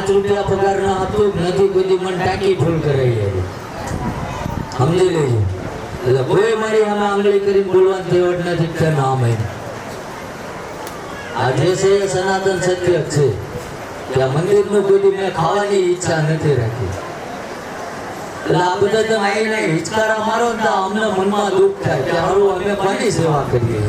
પાંચ રૂપિયા પગાર ના આપતું નથી કોઈ દી મને ટાંકી ફૂલ કરાવી સમજી લેજો. એટલે કોઈ મારી સામે આંગળી કરીને બોલવાની તેવડ નથી કે ના મેં આ જે છે એ સનાતન સત્ય છે. કે મંદિરનું કોઈ મેં ખાવાની ઈચ્છા નથી રાખી. એટલે આ બધા તમે આવીને હિચકારા મારો તો અમને મનમાં દુઃખ થાય કે હારું, અમે કોની સેવા કરીએ.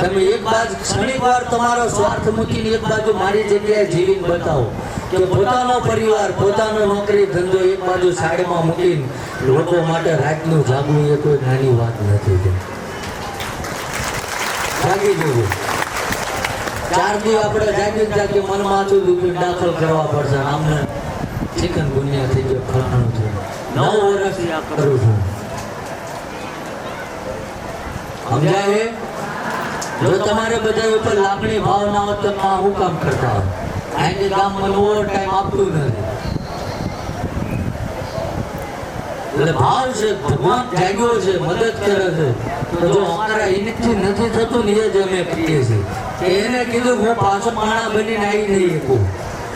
તમે એક બાજુ ક્ષણિક વાર તમારો સ્વાર્થ મૂકીને એક બાજુ મારી જગ્યાએ જીવીને બતાવો. કે પોતાનો પરિવાર પોતાનો નોકરી ધંધો એક બાજુ સાઈડમાં મૂકીને લોકો માટે રાતનું જાગવું એ કોઈ નાની વાત નથી જાગી જવું ચાર દી આપણે જાગી જાગી મન માથું દુખી દાખલ કરવા પડશે. આમને ચિકન ગુનિયા થઈ ગયો ફલાણું છે. નવ વર્ષથી આ કરું છું. સમજાય? જો તમારે બધા ઉપર લાગણી ભાવના હોત તો હું કામ કરતા હોત આજે ગામ મને ઓવર ટાઈમ આપતું નથી એટલે ભાવ છે ભગવાન જાગ્યો છે મદદ કરે છે તો જો અમારા એનથી નથી થતું ને એ જ અમે કરીએ છીએ એને કીધું હું પાછો માણા બનીને આવી નહીં શકું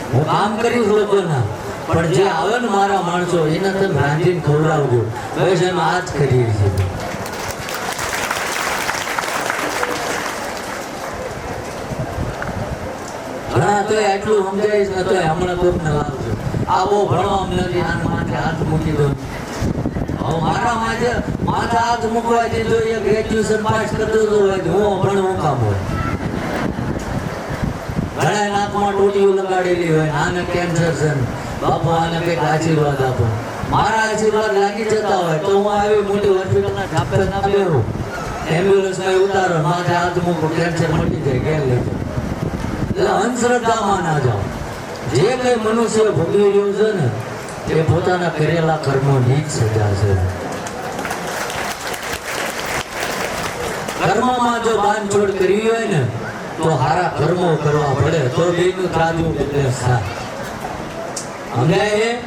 હું કામ કરીશ લોકોના પણ જે આવે ને મારા માણસો એને તમે રાંધીને ખવડાવજો બસ એમ આ જ કરીએ છીએ લગાડેલી હોય, આને કેન્સર છે. બાપુ આને કંઈક આશીર્વાદ આપો. મારા આશીર્વાદ લાગી જતા હોય તો હું આવી મોટી હોસ્પિટલના ઝાપે ના બેહું એમ્બ્યુલન્સમાં ઉતારો, માથે હાથ મૂકો કેન્સર મટી જાય, ઘેર લઈ એટલે અંધશ્રદ્ધામાં ના જાઓ. જે કઈ મનુષ્ય ભોગવી રહ્યું છે ને તે પોતાના કરેલા કર્મોની જ સજા છે. કર્મમાં જો બાંધછોડ કરવી હોય ને, તો હારા કર્મો કરવા પડે, તો બેનું ત્રાજવું એટલે થાય. અમને એ?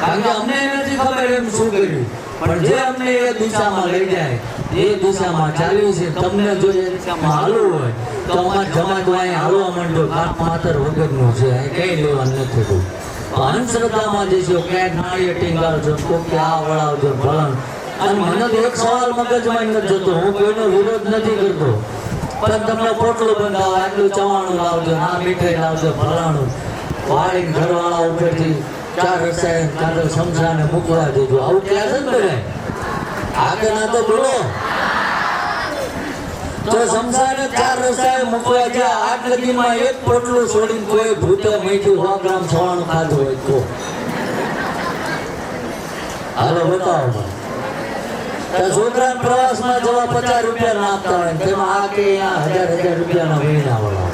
કારણ કે અમને નથી ખબર એમ શું કર્યું. પણ જે અમને એ દિશામાં લઈ જાય એ દિશામાં ચાલ્યું છે. તમને જો એ દિશામાં હાલવું હોય તો અમારે જમાત વાંહે હાલવા માંડો બાપ માતર વગરનું છે કઈ લેવાનું નથી કોઈ અંધશ્રદ્ધામાં જશો ક્યાંક નાળીએ ટીંગાળજો તો કે આ વળાવજો ભલણ. અને મને તો એક સવાલ મગજમાં નથી જતો હું કોઈનો વિરોધ નથી કરતો. પણ તમને પોટલું બંધાવો આટલું ચવાણું લાવજો આ મીઠાઈ લાવજો ફલાણું વાળીને ઘરવાળા ઉપરથી ચાર રસાયણ આવું હાલો, બતાવો છોકરા પ્રવાસમાં જવા પચાસ રૂપિયા ના આપતા હોય તેમાં આ કે હજાર હજાર રૂપિયાના મહિના વાળા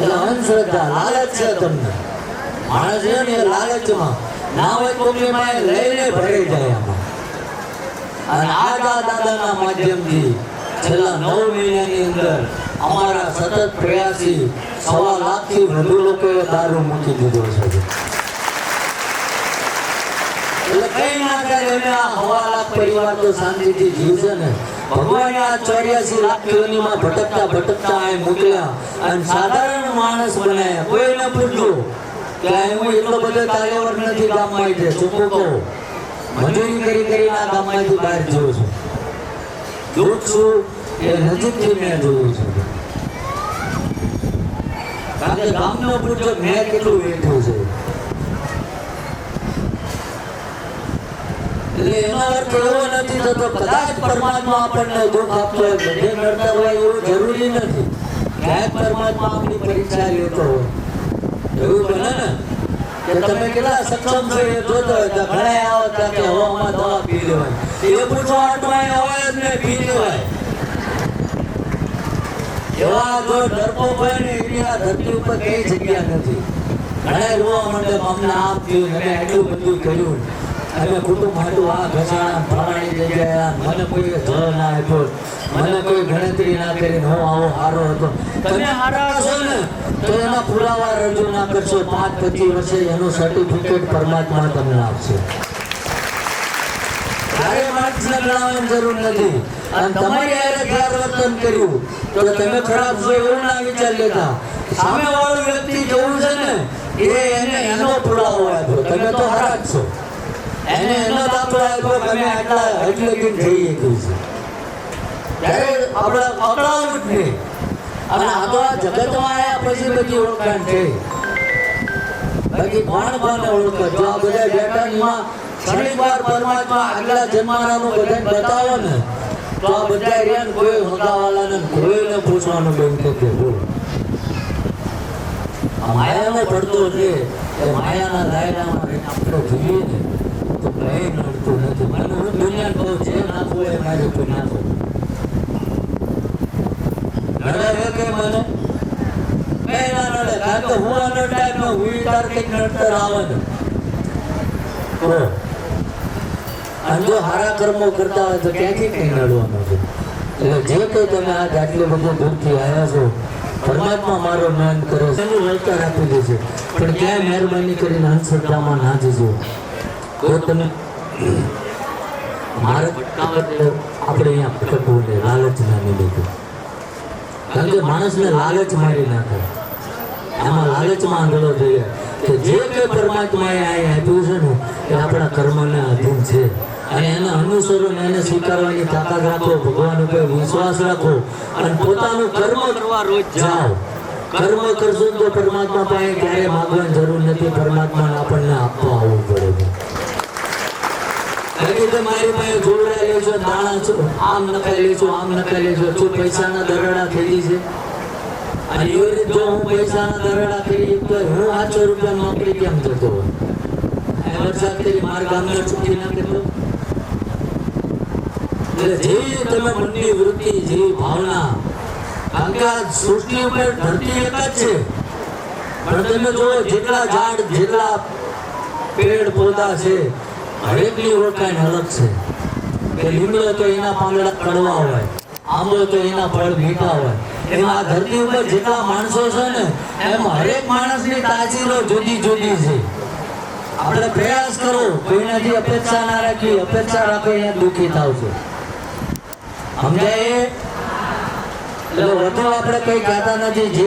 એટલે અંધશ્રદ્ધા, લાલચ છે તમને. એ સવા એટલે કઈ ના કરે અમે આ હવા લાખ પરિવાર તો શાંતિથી ને. ભગવાને આ ચોર્યાસી લાખ યોનીમાં ભટકતા ભટકતા અહીં મોકલ્યા અને સાધારણ માણસ બનાવ્યા કોઈને પૂછ્યું. અહીં હું એટલો બધો તાલેવર નથી ગામમાં છે ચૂકું કહો? મજૂરી કરી કરીને આ ગામમાંથી બહાર જઉં છું. દુઃખ શું એ નજીકથી મેં જોયું છે. કારણ કે ગામનો પૂછો મેં કેટલું વેઠું છે. એટલે એનો અર્થ એવો નથી થતો કદાચ પરમાત્મા આપણને દુઃખ આપતો હોય બધે નડતા હોય એવું જરૂરી નથી. ક્યાંક પરમાત્મા આપણી પરીક્ષા લેતો હોય. એવું બને ને. કે તમે કેટલા સક્ષમ છો એ જોતો હોય તો ઘણા આવો ત્યાં કે હવામાં દવા પી લેવાય. એ પૂછવા હાટમાં આવે જ ને પી લેવાય. એવા જો ડરપોક હોય ને એની ધરતી ઉપર કઈ જગ્યા નથી. ઘણા રોવા માંડે અમને આમ થયું મેં એટલું બધું કર્યું. અમે કુટુંબ હતું આ ઘસાણા ફલાણી જગ્યાએ મને કોઈ જળ ના આપ્યો. મને કોઈ ગણતરી ના કરી હું આવો હારો હતો. તમે હારા છો ને. તો એના પુરાવા રજૂ ના કરશો. પાંચ પચીસ વર્ષે એનું સર્ટિફિકેટ પરમાત્મા તમને આપશે. તારે માણસને ગણાવવાની જરૂર નથી. અને તમારી ગેરવર્તન કર્યું. તો તમે ખરાબ છો એવું ના વિચાર લેતા. સામે વાળો વ્યક્તિ જેવું છે ને એ એને એનો પુરાવો આપ્યો. તમે તો હારા જ છો. એને એનો દાખલો આ માયાનો પડતો છે. એ માયાના દાયરામાં આપણે જોઈએ ને. કંઈ જે કોઈ જો હારા કર્મો કરતા હોય તો ક્યાંથી કઈ છે. એટલે જે કોઈ તમે આ આટલી બધું દૂરથી આવ્યા છો, પરમાત્મા મારો જ્ઞાન કરે. એનું વળતર આપી દેજો. પણ ક્યાંય મહેરબાની કરીને અંધશ્રદ્ધામાં ના જજો. તો તમે મારે ભટકાવે એટલે આપણે અહીંયા ભટકવું નહીં લાલચ ના લીધું કારણ કે માણસને લાલચ મારી નાખે એમાં લાલચમાં આંધળો જોઈએ કે જે કંઈ પરમાત્માએ આ આપ્યું છે ને એ આપણા કર્મને અધીન છે. અને એને અનુસરો ને એને સ્વીકારવાની તાકાત રાખો ભગવાન ઉપર વિશ્વાસ રાખો અને પોતાનું કર્મ કરવા રોજ જાઓ. કર્મ કરશો તો પરમાત્મા પાસે ક્યારે માગવાની જરૂર નથી. પરમાત્મા આપણને આપવા આવવું પડે છે કારણ કે મારી પાસે જોડા લેજો દાણા છો, આમ નખાઈ લેજો આમ નખાઈ લેજો શું પૈસાના દરડા થઈ છે, અને એવી રીતે જો હું પૈસાના દરડા કરી તો હું આઠસો રૂપિયા નોકરી કેમ જતો હોય? આ વરસાદ કરી મારા ગામને ચૂકી નાખે તો? એટલે જેવી તમે મનની વૃત્તિ જેવી ભાવના કારણ કે આ સૃષ્ટિ ઉપર ધરતી એક જ છે. પણ તમે જો જેટલા ઝાડ, જેટલા પેડ પૌધા છે હરેકની ઓળખાણ અલગ છે. કે લીમડો તો એના પાંદડા કડવા હોય, આંબો તો એના ફળ મીઠા હોય. એમ આ ધરતી ઉપર જેટલા માણસો છે ને, એમ હરેક માણસની તાજીરો જુદી જુદી છે. આપણે પ્રયાસ કરો, કોઈનાથી અપેક્ષા ના રાખી, અપેક્ષા રાખો અહીંયા દુઃખી થાવ છો. સમજાય? એટલે વધુ આપણે કઈ કહેતા નથી.